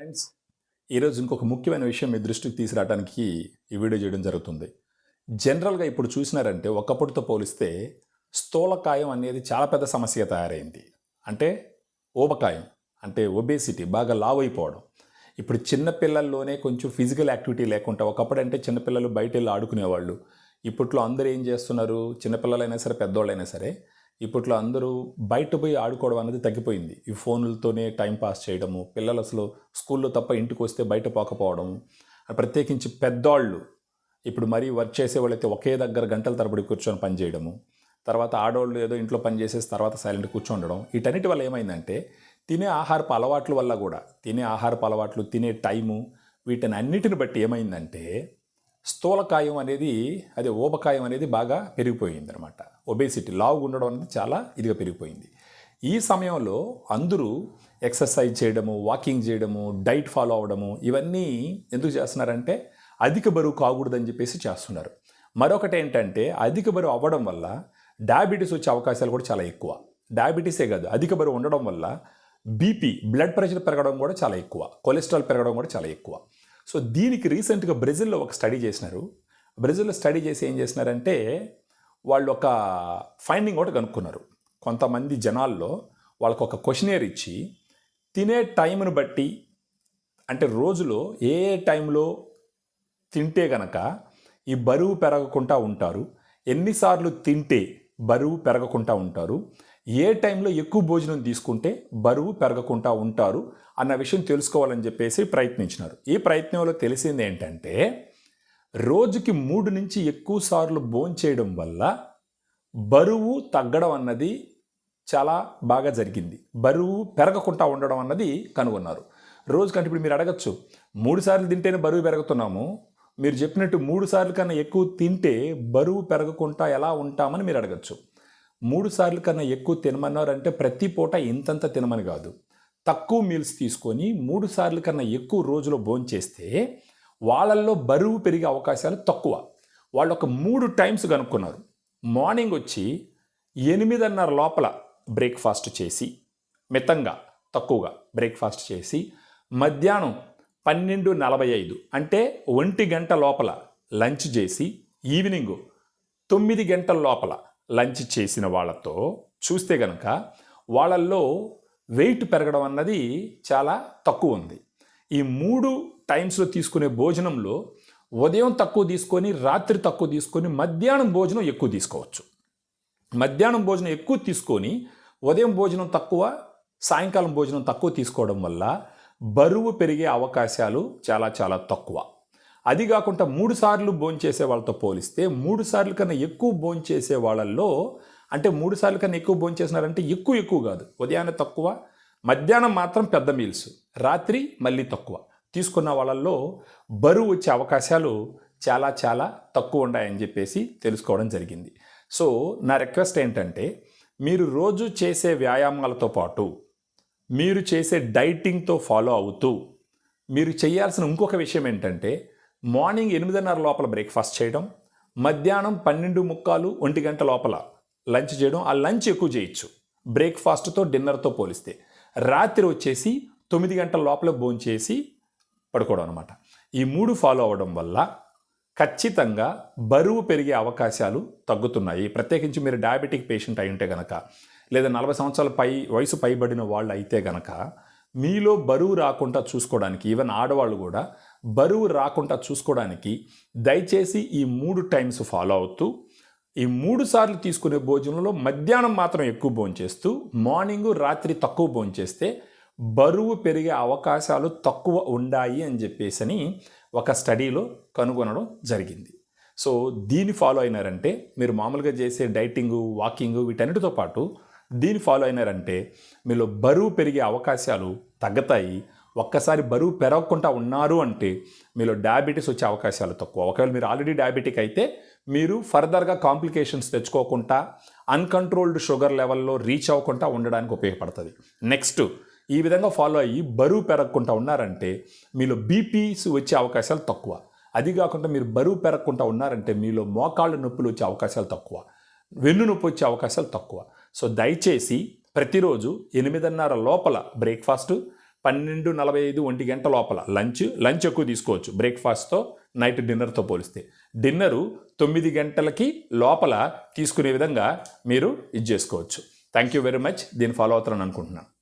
Friends ఈరోజు ఇంకొక ముఖ్యమైన విషయం మీ దృష్టికి తీసుకురావడానికి ఈ వీడియో చేయడం జరుగుతుంది. జనరల్గా ఇప్పుడు చూసినారంటే ఒకప్పటితో పోలిస్తే స్థూలకాయం అనేది చాలా పెద్ద సమస్య తయారైంది. అంటే ఓబకాయం అంటే ఒబేసిటీ బాగా లావ్ అయిపోవడం. ఇప్పుడు చిన్నపిల్లల్లోనే కొంచెం ఫిజికల్ యాక్టివిటీ లేకుండా ఒకప్పుడు అంటే చిన్నపిల్లలు బయట వెళ్ళి ఆడుకునేవాళ్ళు. ఇప్పట్లో అందరూ ఏం చేస్తున్నారు? చిన్నపిల్లలైనా సరే పెద్దవాళ్ళైనా సరే ఇప్పట్లో అందరూ బయట పోయి ఆడుకోవడం అనేది తగ్గిపోయింది. ఈ ఫోన్లతోనే టైం పాస్ చేయడము పిల్లలు అసలు స్కూల్లో తప్ప ఇంటికి వస్తే బయట పోకపోవడం ప్రత్యేకించి పెద్దవాళ్ళు ఇప్పుడు మరీ వర్క్ చేసే వాళ్ళైతే ఒకే దగ్గర గంటల తరబడి కూర్చొని పనిచేయడము తర్వాత ఆడవాళ్ళు ఏదో ఇంట్లో పని చేసేసి తర్వాత సైలెంట్ కూర్చోండడం వీటన్నిటి వల్ల ఏమైందంటే తినే ఆహారపు అలవాట్ల వల్ల కూడా తినే ఆహారపు అలవాట్లు తినే టైము వీటిని అన్నిటిని బట్టి ఏమైందంటే స్థూలకాయం అనేది అదే ఊబకాయం అనేది బాగా పెరిగిపోయింది అనమాట ఒబేసిటీ లావు ఉండడం అనేది చాలా ఇదిగా పెరిగిపోయింది. ఈ సమయంలో అందరూ ఎక్సర్సైజ్ చేయడము వాకింగ్ చేయడము డైట్ ఫాలో అవ్వడము ఇవన్నీ ఎందుకు చేస్తున్నారంటే అధిక బరువు కాకూడదని చెప్పేసి చేస్తున్నారు. మరొకటి ఏంటంటే అధిక బరువు అవ్వడం వల్ల డయాబెటీస్ వచ్చే అవకాశాలు కూడా చాలా ఎక్కువ. డయాబెటీసే కాదు అధిక బరువు ఉండడం వల్ల బీపీ బ్లడ్ ప్రెషర్ పెరగడం కూడా చాలా ఎక్కువ. కొలెస్ట్రాల్ పెరగడం కూడా చాలా ఎక్కువ. సో దీనికి రీసెంట్గా బ్రెజిల్లో ఒక స్టడీ చేసినారు. బ్రెజిల్లో స్టడీ చేసి ఏం చేసినారంటే వాళ్ళు ఒక ఫైండింగ్ ఒకటి కనుక్కున్నారు. కొంతమంది జనాల్లో వాళ్ళకు ఒక క్వశ్చనేర్ ఇచ్చి తినే టైంను బట్టి అంటే రోజులో ఏ ఏ టైంలో తింటే గనక ఈ బరువు పెరగకుండా ఉంటారు. ఎన్నిసార్లు తింటే బరువు పెరగకుండా ఉంటారు. ఏ టైంలో ఎక్కువ భోజనం తీసుకుంటే బరువు పెరగకుండా ఉంటారు అన్న విషయం తెలుసుకోవాలని చెప్పేసి ప్రయత్నించినారు. ఈ ప్రయత్నంలో తెలిసింది ఏంటంటే రోజుకి మూడు నుంచి ఎక్కువ సార్లు భోంచేయడం వల్ల బరువు తగ్గడం అన్నది చాలా బాగా జరిగింది. బరువు పెరగకుండా ఉండడం అన్నది కనుగొన్నారు. రోజుకంటే ఇప్పుడు మీరు అడగచ్చు మూడు సార్లు తింటేనే బరువు పెరుగుతున్నాము. మీరు చెప్పినట్టు మూడు సార్లు కన్నా ఎక్కువ తింటే బరువు పెరగకుండా ఎలా ఉంటామని మీరు అడగచ్చు. మూడు సార్లు కన్నా ఎక్కువ తినమన్నారంటే ప్రతి పూట ఇంతంత తినమని కాదు. తక్కువ మీల్స్ తీసుకొని మూడు సార్లు కన్నా ఎక్కువ రోజులో భోంచేస్తే వాళ్ళల్లో బరువు పెరిగే అవకాశాలు తక్కువ. వాళ్ళు ఒక మూడు టైమ్స్ కనుక్కున్నారు. మార్నింగ్ వచ్చి ఎనిమిదిన్నర లోపల బ్రేక్ఫాస్ట్ చేసి మితంగా తక్కువగా బ్రేక్ఫాస్ట్ చేసి మధ్యాహ్నం పన్నెండు నలభై ఐదు అంటే ఒంటి గంట లోపల లంచ్ చేసి ఈవినింగ్ తొమ్మిది గంటల లోపల లంచ్ చేసిన వాళ్ళతో చూస్తే గనక వాళ్ళల్లో వెయిట్ పెరగడం అన్నది చాలా తక్కువ ఉంది. ఈ మూడు టైమ్స్లో తీసుకునే భోజనంలో ఉదయం తక్కువ తీసుకొని రాత్రి తక్కువ తీసుకొని మధ్యాహ్నం భోజనం ఎక్కువ తీసుకోవచ్చు. మధ్యాహ్నం భోజనం ఎక్కువ తీసుకొని ఉదయం భోజనం తక్కువ సాయంకాలం భోజనం తక్కువ తీసుకోవడం వల్ల బరువు పెరిగే అవకాశాలు చాలా చాలా తక్కువ. అది కాకుండా మూడు సార్లు భోంచేసే వాళ్ళతో పోలిస్తే మూడు సార్లు కన్నా ఎక్కువ భోంచేసే వాళ్ళల్లో అంటే మూడు సార్లు కన్నా ఎక్కువ భోంచేసినారంటే ఎక్కువ ఎక్కువ కాదు. ఉదయాన్నే తక్కువ మధ్యాహ్నం మాత్రం పెద్ద మీల్స్ రాత్రి మళ్ళీ తక్కువ. తీసుకున్న వాళ్ళల్లో బరువు వచ్చే అవకాశాలు చాలా చాలా తక్కువ ఉన్నాయని చెప్పేసి తెలుసుకోవడం జరిగింది. సో నా రిక్వెస్ట్ ఏంటంటే మీరు రోజు చేసే వ్యాయామాలతో పాటు మీరు చేసే డైటింగ్తో ఫాలో అవుతూ మీరు చేయాల్సిన ఇంకొక విషయం ఏంటంటే మార్నింగ్ ఎనిమిదిన్నర లోపల బ్రేక్ఫాస్ట్ చేయడం మధ్యాహ్నం పన్నెండు ముక్కాలు ఒంటి గంట లోపల లంచ్ చేయడం ఆ లంచ్ ఎక్కువ చేయొచ్చు. బ్రేక్ఫాస్ట్తో డిన్నర్తో పోలిస్తే. రాత్రి వచ్చేసి తొమ్మిది గంటల లోపల భోంచేసి పడుకోవడం అనమాట ఈ మూడు ఫాలో అవ్వడం వల్ల ఖచ్చితంగా బరువు పెరిగే అవకాశాలు తగ్గుతున్నాయి. ప్రత్యేకించి మీరు డయాబెటిక్ పేషెంట్ అయి ఉంటే గనక లేదా నలభై సంవత్సరాల పై వయసు పైబడిన వాళ్ళు అయితే గనక మీలో బరువు రాకుండా చూసుకోవడానికి ఈవెన్ ఆడవాళ్ళు కూడా బరువు రాకుండా చూసుకోవడానికి దయచేసి ఈ మూడు టైమ్స్ ఫాలో అవుతూ ఈ మూడు సార్లు తీసుకునే భోజనంలో మధ్యాహ్నం మాత్రం ఎక్కువ భోంచేస్తూ మార్నింగ్ రాత్రి తక్కువ భోంచేస్తే బరువు పెరిగే అవకాశాలు తక్కువ ఉండాయి అని చెప్పేసి ఒక స్టడీలో కనుగొనడం జరిగింది. సో దీన్ని ఫాలో అయినారంటే మీరు మామూలుగా చేసే డైటింగు వాకింగ్ వీటన్నిటితో పాటు దీన్ని ఫాలో అయినారంటే మీలో బరువు పెరిగే అవకాశాలు తగ్గుతాయి ఒక్కసారి బరువు పెరగకుండా ఉన్నారు అంటే మీలో డయాబెటీస్ వచ్చే అవకాశాలు తక్కువ. ఒకవేళ మీరు ఆల్రెడీ డయాబెటిక్ అయితే మీరు ఫర్దర్గా కాంప్లికేషన్స్ తెచ్చుకోకుండా అన్కంట్రోల్డ్ షుగర్ లెవెల్లో రీచ్ అవ్వకుండా ఉండడానికి ఉపయోగపడుతుంది. నెక్స్ట్ ఈ విధంగా ఫాలో అయ్యి బరువు పెరగకుండా ఉన్నారంటే మీలో బీపీస్ వచ్చే అవకాశాలు తక్కువ. అది కాకుండా మీరు బరువు పెరగకుండా ఉన్నారంటే మీలో మోకాళ్ళ నొప్పులు వచ్చే అవకాశాలు తక్కువ. వెన్ను నొప్పి వచ్చే అవకాశాలు తక్కువ. సో దయచేసి ప్రతిరోజు ఎనిమిదిన్నర లోపల బ్రేక్ఫాస్ట్ పన్నెండు నలభై ఐదు ఒంటి గంట లోపల లంచ్ లంచ్ ఎక్కువ తీసుకోవచ్చు. బ్రేక్ఫాస్ట్తో నైట్ డిన్నర్తో పోలిస్తే. డిన్నరు తొమ్మిది గంటలకి లోపల తీసుకునే విధంగా మీరు ఇది చేసుకోవచ్చు. Thank you very much. దీన్ని ఫాలో అవుతారని అనుకుంటున్నాను.